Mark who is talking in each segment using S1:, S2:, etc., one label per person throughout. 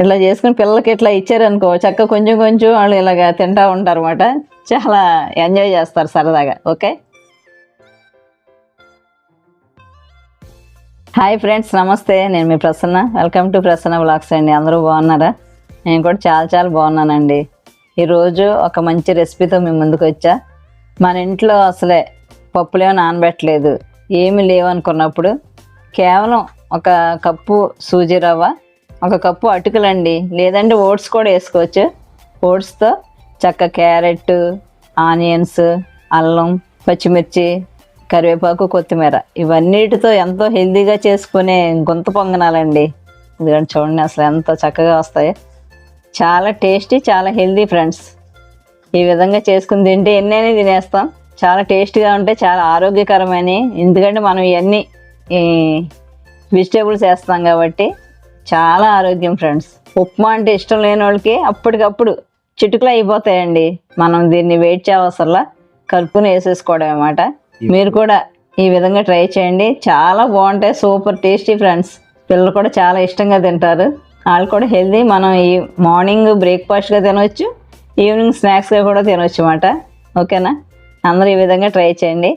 S1: ఇట్లా చేసుకుని పిల్లలకి ఇట్లా ఇచ్చారనుకో చక్క కొంచెం కొంచెం వాళ్ళు ఇలాగ తింటా ఉంటారు అనమాట చాలా ఎంజాయ్ చేస్తారు సరదాగా ఓకే? హాయ్ ఫ్రెండ్స్ నమస్తే నేను మీ Prasanna. Welcome to Prasanna blogs అండి. అందరూ బాగున్నారా? నేను కూడా చాలా చాలా బాగున్నానండి. ఈరోజు ఒక మంచి రెసిపీతో మీ ముందుకు వచ్చా. మన ఇంట్లో అసలే పప్పులేమో నానబెట్టలేదు. ఏమీ లేవనుకున్నప్పుడు కేవలం ఒక కప్పు సూజీ రవ్వ ఒక కప్పు అటుకులండి. లేదంటే ఓట్స్ కూడా వేసుకోవచ్చు. ఓట్స్తో చక్క క్యారెట్ ఆనియన్స్ అల్లం పచ్చిమిర్చి కరివేపాకు కొత్తిమీర. ఇవన్నిటితో ఎంతో హెల్దీగా చేసుకునే గుంత పొంగనాలండి. ఇదిగోండి చూడండి అసలు ఎంత చక్కగా వస్తాయి. చాలా టేస్టీ చాలా హెల్తీ ఫ్రెండ్స్. ఈ విధంగా చేసుకుని తింటే ఎన్నైనా తినేస్తాం. చాలా టేస్ట్గా ఉంటే చాలా ఆరోగ్యకరమని. ఎందుకంటే మనం ఇవన్నీ వెజిటేబుల్స్ వేస్తాం కాబట్టి చాలా ఆరోగ్యం ఫ్రెండ్స్ ఉప్మా అంటే ఇష్టం లేని వాళ్ళకి అప్పటికప్పుడు చిటుకులు అయిపోతాయండి. మనం దీన్ని వెయిట్ చేయవసరలా కలుపుని వేసేసుకోవడం అన్నమాట. మీరు కూడా ఈ విధంగా ట్రై చేయండి. చాలా బాగుంటాయి. సూపర్ టేస్టీ ఫ్రెండ్స్ పిల్లలు కూడా చాలా ఇష్టంగా తింటారు. వాళ్ళు కూడా హెల్దీ మనం ఈ మార్నింగ్ బ్రేక్ఫాస్ట్గా తినవచ్చు ఈవినింగ్ స్నాక్స్గా కూడా తినవచ్చు అన్నమాట. ఓకేనా? అందరూ ఈ విధంగా ట్రై చేయండి.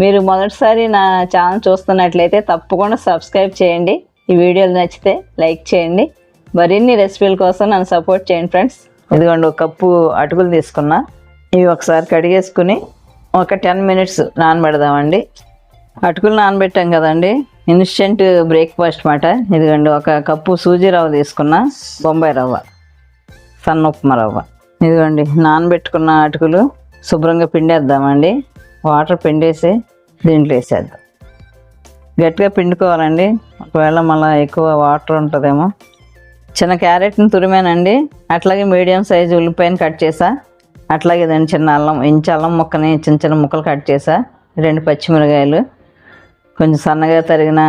S1: మీరు మొదటిసారి నా ఛానల్ చూస్తున్నట్లయితే తప్పకుండా సబ్స్క్రైబ్ చేయండి. ఈ వీడియోలు నచ్చితే లైక్ చేయండి. మరిన్ని రెసిపీల కోసం నన్ను సపోర్ట్ చేయండి ఫ్రెండ్స్. ఇదిగోండి ఒక కప్పు అటుకులు తీసుకున్నా. ఇవి ఒకసారి కడిగేసుకుని ఒక టెన్ మినిట్స్ నానబెడదామండి. అటుకులు నానబెట్టాం కదండి. ఇన్స్టెంట్ బ్రేక్ఫాస్ట్ మాట. ఇదిగోండి ఒక కప్పు సూజీ రవ్వ తీసుకున్నా. బొంబాయి రవ్వ సన్న ఉప్మా రవ్వ. ఇదిగోండి నానబెట్టుకున్న అటుకులు శుభ్రంగా పిండేద్దామండి. వాటర్ పిండేసి దీంట్లో వేసేద్దాం. గట్టిగా పిండుకోవాలండి. ఒకవేళ మళ్ళీ ఎక్కువ వాటర్ ఉంటుందేమో. చిన్న క్యారెట్ని తురిమానండి. అట్లాగే మీడియం సైజు ఉల్లిపాయని కట్ చేసా. అట్లాగే దాన్ని చిన్న అల్లం ఇంచ అల్లం ముక్కని చిన్న చిన్న ముక్కలు కట్ చేసా. రెండు పచ్చిమిరకాయలు. కొంచెం సన్నగా తరిగిన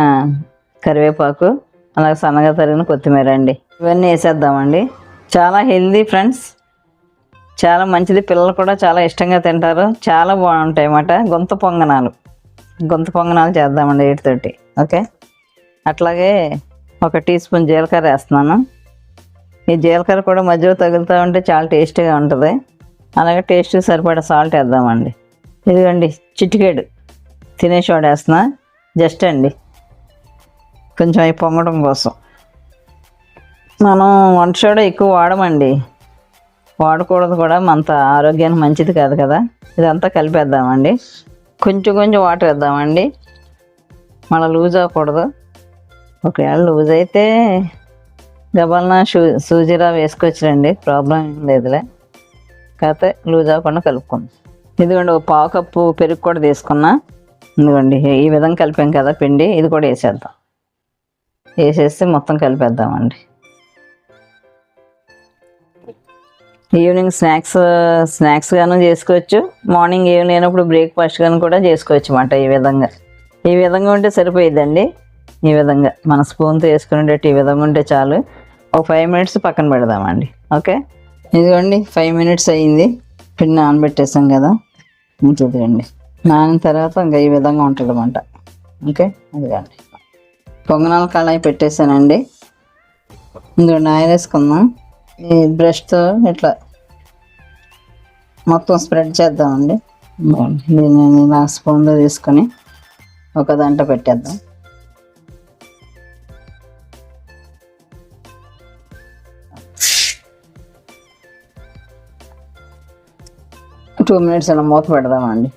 S1: కరివేపాకు అలాగే సన్నగా తరిగిన కొత్తిమీర అండి. ఇవన్నీ వేసేద్దామండి. చాలా హెల్దీ ఫ్రెండ్స్. చాలా మంచిది. పిల్లలు కూడా చాలా ఇష్టంగా తింటారు. చాలా బాగుంటాయి అన్నమాట గొంత పొంగనాలు. గుంత పొంగనాలు చేద్దామండి వీటితోటి ఓకే? అట్లాగే ఒక టీ స్పూన్ జీలకర్ర వేస్తున్నాను. ఈ జీలకర్ర కూడా మధ్యలో తగులుతూ ఉంటే చాలా టేస్టీగా ఉంటుంది. అలాగే టేస్ట్ సరిపడా సాల్ట్ వేద్దామండి. ఇదిగోండి చిటికేడు. తినేసోడ వేస్తున్నా. జస్ట్ అండి. కొంచెం అవి పొంగడం కోసం. మనం వంట సోడా ఎక్కువ వాడమండి. వాడకూడదు కూడా అంత ఆరోగ్యానికి మంచిది కాదు కదా. ఇదంతా కలిపేద్దామండి. కొంచెం కొంచెం వాటర్ వేద్దామండి. మళ్ళీ లూజ్ అవ్వకూడదు. ఒకవేళ లూజ్ అయితే గబల్న షూ సూజీరా వేసుకొచ్చిరండి. ప్రాబ్లం ఏం లేదులే. కాకపోతే లూజ్ అవ్వకుండా కలుపుకుందాం ఇదిగోండి ఒక పావు కప్పు పెరుగు కూడా తీసుకున్నా. ఇదిగోండి ఈ విధంగా కలిపాం కదా పిండి. ఇది కూడా వేసేద్దాం. వేసేసి మొత్తం కలిపేద్దామండి. ఈవినింగ్ స్నాక్స్ స్నాక్స్ గాను చేసుకోవచ్చు. మార్నింగ్ ఏం లేనప్పుడు బ్రేక్ఫాస్ట్ గాను కూడా చేసుకోవచ్చు అన్నమాట ఈ విధంగా. ఈ విధంగా ఉంటే సరిపోయిద్దండి. ఈ విధంగా మన స్పూన్తో వేసుకునేటట్టు ఈ విధంగా ఉంటే చాలు. ఒక ఫైవ్ మినిట్స్ పక్కన పెడదామండి. ఓకే? ఇదిగోండి ఫైవ్ మినిట్స్ అయ్యింది పిండి నానబెట్టేసాం కదా. ఇంకొద్దండి నానిన తర్వాత ఇంకా ఈ విధంగా ఉంటుంది ఓకే? అదిగండి పొంగనాల కళాయి పెట్టేశానండి ఇందులో ఆయిల్ వేసుకుందాం ఈ బ్రష్తో ఇట్లా మొత్తం స్ప్రెడ్ చేద్దామండి. దీన్ని నా స్పూన్లో తీసుకొని ఒక దాంట్లో పెట్టేద్దాం. టూ మినిట్స్ అలా మూత పెడదామండి.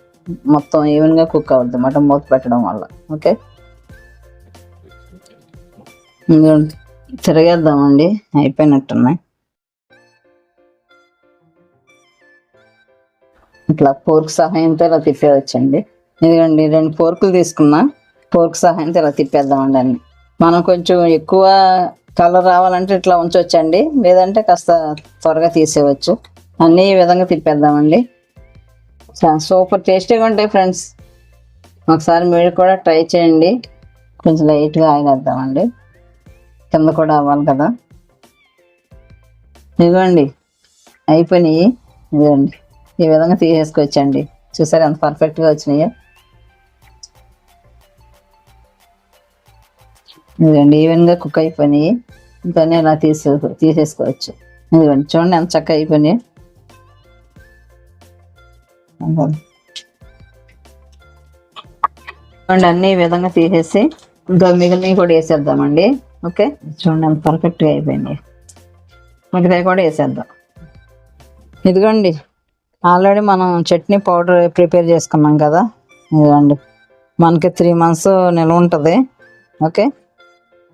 S1: మొత్తం ఈవెన్గా కుక్ అవుద్ది అన్నమాట మూత పెట్టడం వల్ల. ఓకే? తిరగేద్దామండి. అయిపోయినట్టున్నాయి. ఇట్లా ఫోర్క్ సహాయంతో ఇలా తిప్పేయచ్చండి. ఇదిగోండి రెండు ఫోర్కులు తీసుకున్నా ఫోర్క్ సహాయంతో ఇలా తిప్పేద్దామండి అన్ని మనం కొంచెం ఎక్కువ కలర్ రావాలంటే ఇట్లా ఉంచవచ్చండి లేదంటే కాస్త త్వరగా తీసేయవచ్చు. అన్నీ ఈ విధంగా తిప్పేద్దామండి. చాలా సూపర్ టేస్టీగా ఉంటాయి ఫ్రెండ్స్. ఒకసారి మీరు కూడా ట్రై చేయండి. కొంచెం లైట్గా ఆయిల్ వేద్దామండి కింద కూడా అవ్వాలి కదా. ఇదిగోండి అయిపోయినాయి. ఇదిగోండి. ఈ విధంగా తీసేసుకోవచ్చండి చూసారు ఎంత పర్ఫెక్ట్గా వచ్చినాయో. ఇదిగోండి ఈవెన్గా కుక్ అయిపోయినాయి. ఇంకా ఇలా తీసే తీసేసుకోవచ్చు. ఇదిగోండి చూడండి ఎంత చక్కగా అయిపోయినాయి. చూడండి అన్ని ఈ విధంగా తీసేసి ఇంకా మిగిలినవి కూడా వేసేద్దామండి. ఓకే? చూడండి ఎంత పర్ఫెక్ట్గా అయిపోయినాయి. మిగతాయి కూడా వేసేద్దాం. ఇదిగోండి ఆల్రెడీ మనం చట్నీ పౌడర్ ప్రిపేర్ చేసుకున్నాం కదా. ఇదండి మనకి త్రీ మంత్స్ నిల్వ ఉంటుంది. ఓకే?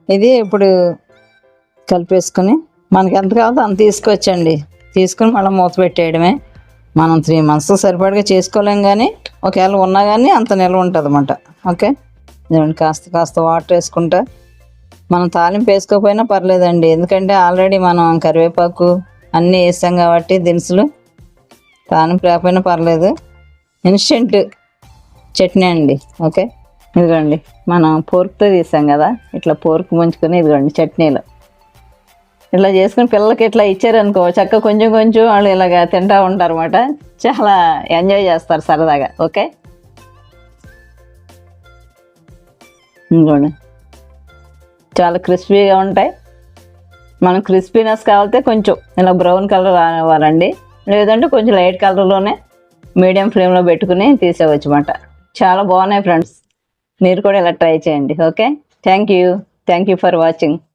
S1: ఇది ఇప్పుడు కలిపేసుకొని మనకి ఎంత కావాలో అంత తీసుకొచ్చండి. తీసుకుని మళ్ళీ మూత పెట్టేయడమే. మనం త్రీ మంత్స్ సరిపడగా చేసుకోలేం కానీ ఒకవేళ ఉన్నా కానీ అంత నిల్వ ఉంటుంది అన్నమాట ఓకే కాస్త కాస్త వాటర్ వేసుకుంటా. మనం తాలింపు వేసుకోకపోయినా పర్లేదండి. ఎందుకంటే ఆల్రెడీ మనం కరివేపాకు అన్నీ వేసాం కాబట్టి దినుసులు తాలింపు లేకపోయినా పర్లేదు. ఇన్స్టెంట్ చట్నీ అండి ఓకే? ఇదిగోండి మనం పోర్క్తో తీసాం కదా ఇట్లా పోర్క్ ముంచుకొని ఇదిగోండి చట్నీలు. ఇట్లా చేసుకుని పిల్లలకి ఇట్లా ఇచ్చారనుకో చక్క కొంచెం కొంచెం వాళ్ళు ఇలాగ తింటూ ఉంటారు అనమాట చాలా ఎంజాయ్ చేస్తారు సరదాగా ఓకే? ఇంకోండి చాలా క్రిస్పీగా ఉంటాయి. మనం క్రిస్పీనెస్ కావాలితే కొంచెం ఇలా బ్రౌన్ కలర్ రావాలండి లేదంటే కొంచెం లైట్ కలర్లోనే మీడియం ఫ్లేమ్లో పెట్టుకుని తీసేవచ్చు అన్నమాట. చాలా బాగున్నాయి ఫ్రెండ్స్. మీరు కూడా ఇలా ట్రై చేయండి. Okay? Thank you. Thank you for watching.